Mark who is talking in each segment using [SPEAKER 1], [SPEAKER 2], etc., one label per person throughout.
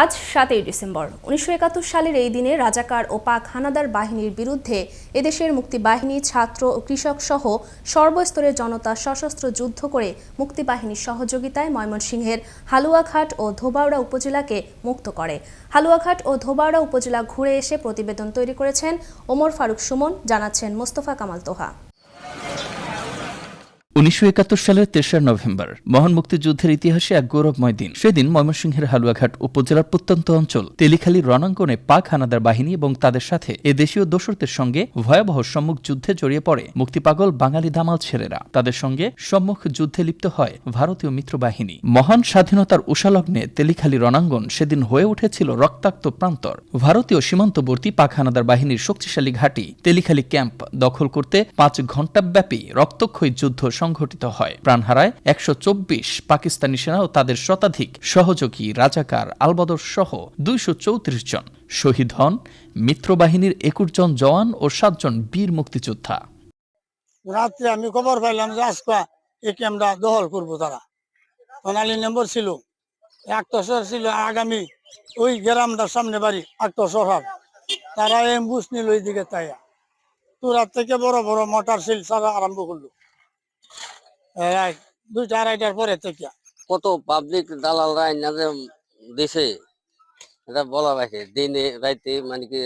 [SPEAKER 1] আজ সাতই ডিসেম্বর। উনিশশো একাত্তর সালের এই দিনে রাজাকার ও পাক হানাদার বাহিনীর বিরুদ্ধে এদেশের মুক্তিবাহিনী, ছাত্র ও কৃষক সহ সর্বস্তরের জনতা সশস্ত্র যুদ্ধ করে মুক্তিবাহিনীর সহযোগিতায় ময়মনসিংহের হালুয়াঘাট ও ধোবাউড়া উপজেলাকে মুক্ত করে। হালুয়াঘাট ও ধোবাউড়া উপজেলা ঘুরে এসে প্রতিবেদন তৈরি করেছেন ওমর ফারুক সুমন, জানাচ্ছেন মোস্তফা কামাল তোহা।
[SPEAKER 2] উনিশশো একাত্তর সালের তেসরা নভেম্বর মহান মুক্তিযুদ্ধের ইতিহাসে এক গৌরবময় দিন। সেদিন ময়মনসিংহের হালুয়াঘাট উপজেলার প্রত্যন্ত অঞ্চল, তেলিখালী রণাঙ্গনে পাক হানাদার বাহিনী এবং তাদের সাথে এ দেশীয় দোসরদের সঙ্গে ভয়াবহ সম্মুখ যুদ্ধে জড়িয়ে পড়ে মুক্তিপাগল বাঙালি দামাল ছেলেরা। তাদের সঙ্গে সম্মুখ যুদ্ধে লিপ্ত হয় ভারতীয় মিত্রবাহিনী। মহান স্বাধীনতার উষালগ্নে তেলিখালি রণাঙ্গন সেদিন হয়ে উঠেছিল রক্তাক্ত প্রান্তর। ভারতীয় সীমান্তবর্তী পাক হানাদার বাহিনীর শক্তিশালী ঘাঁটি তেলিখালি ক্যাম্প দখল করতে পাঁচ ঘণ্টাব্যাপী রক্তক্ষয়ী যুদ্ধ সংঘটিত হয়। প্রাণ হারায় একশো চব্বিশ পাকিস্তানি সেনা ও তাদের শতাধিক সহযোগী রাজাকার আলবদর সহ দুইশো চৌত্রিশ জন। শহীদ হন মিত্রবাহিনীর একুশ জন জওয়ান ও সাতজন বীর মুক্তিযোদ্ধা।
[SPEAKER 3] রাত্রে আমি খবর পাইলাম যে আজকা এই ক্যাম্পটা দখল করব তারা। সোনালী নম্বর ছিল। আক্তসর ছিল আগামী ওই গ্রামটার সামনে বাড়ি আক্তসর তারা এম্বুস নিল ওই দিকে তাইয়া। তুরাত থেকে বড় বড় মোটর সিল সারা আরম্ভ করল। দুইটা আড়াইটার পরে থেকে।
[SPEAKER 4] কত পাবলিক দালালরা আইনা যে দিছে? এটা বলা রাখে দিনে রাইতে মানে কি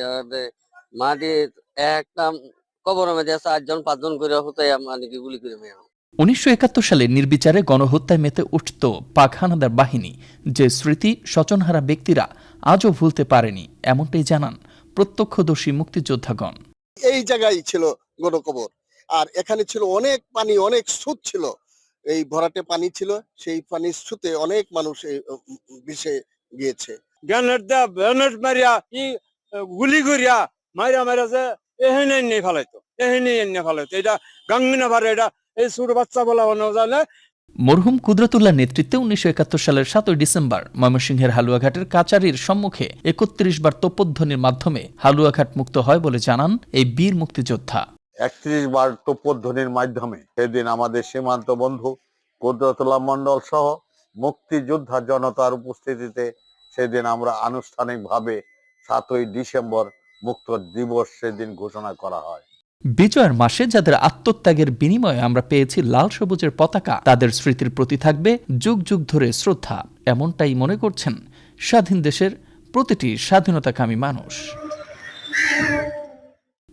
[SPEAKER 4] মাটি একটা কবর মধ্যে আছে আটজন পাঁচজন করে হতে মানে কি গুলি করে মেয়ে
[SPEAKER 2] উনিশশো একাত্তর সালে নির্বিচারে গণহত্যায় মেতে উঠত পাক হানাদার বাহিনী। যে স্মৃতি স্বচনহারা ব্যক্তিরা আজও ভুলতে পারেনি এমনটাই জানান প্রত্যক্ষদর্শী মুক্তিযোদ্ধাগণ।
[SPEAKER 5] এই জায়গায় ছিল গণকবর। আর এখানে ছিল অনেক পানি অনেক স্রোত ছিল। এই ভরাটে পানি ছিল সেই পানির স্রোতে অনেক মানুষ এই, ভেসে গিয়েছে।
[SPEAKER 3] গ্যানেট দেয়া গ্যানেট মারিয়া ই গুলি করিয়া মারিয়া মারিয়া যে এহেনে এনে ফেলাইতো এহেনে এনে ফেলাইতো। এটা গাঙ্গিনা ভারে এটা এই ছোট বাচ্চা বলা বানো জানে
[SPEAKER 2] মরহুম কুদরতুল্লাহ নেতৃত্বে উনিশশো একাত্তর সালের সাতই ডিসেম্বর ময়মনসিংহের হালুয়াঘাটের কাচারির সম্মুখে একত্রিশ বার তোপধ্বনির মাধ্যমে হালুয়াঘাট মুক্ত হয় বলে জানান এই বীর মুক্তিযোদ্ধা।
[SPEAKER 6] একত্রিশ বার তোপধ্বনির মাধ্যমে সেদিন আমাদের সীমান্ত বন্ধু কুদরতুল্লাহ মন্ডল সহ মুক্তিযোদ্ধা জনতার উপস্থিতিতে সেদিন আমরা আনুষ্ঠানিকভাবে সাতই ডিসেম্বর মুক্ত দিবস সেদিন ঘোষণা করা হয়।
[SPEAKER 2] বিজয়ের মাসে যাদের আত্মত্যাগের বিনিময়ে আমরা পেয়েছি লাল সবুজের পতাকা, তাদের স্মৃতির প্রতি থাকবে যুগ যুগ ধরে শ্রদ্ধা, এমনটাই মনে করছেন স্বাধীন দেশের প্রতিটি স্বাধীনতাকামী মানুষ।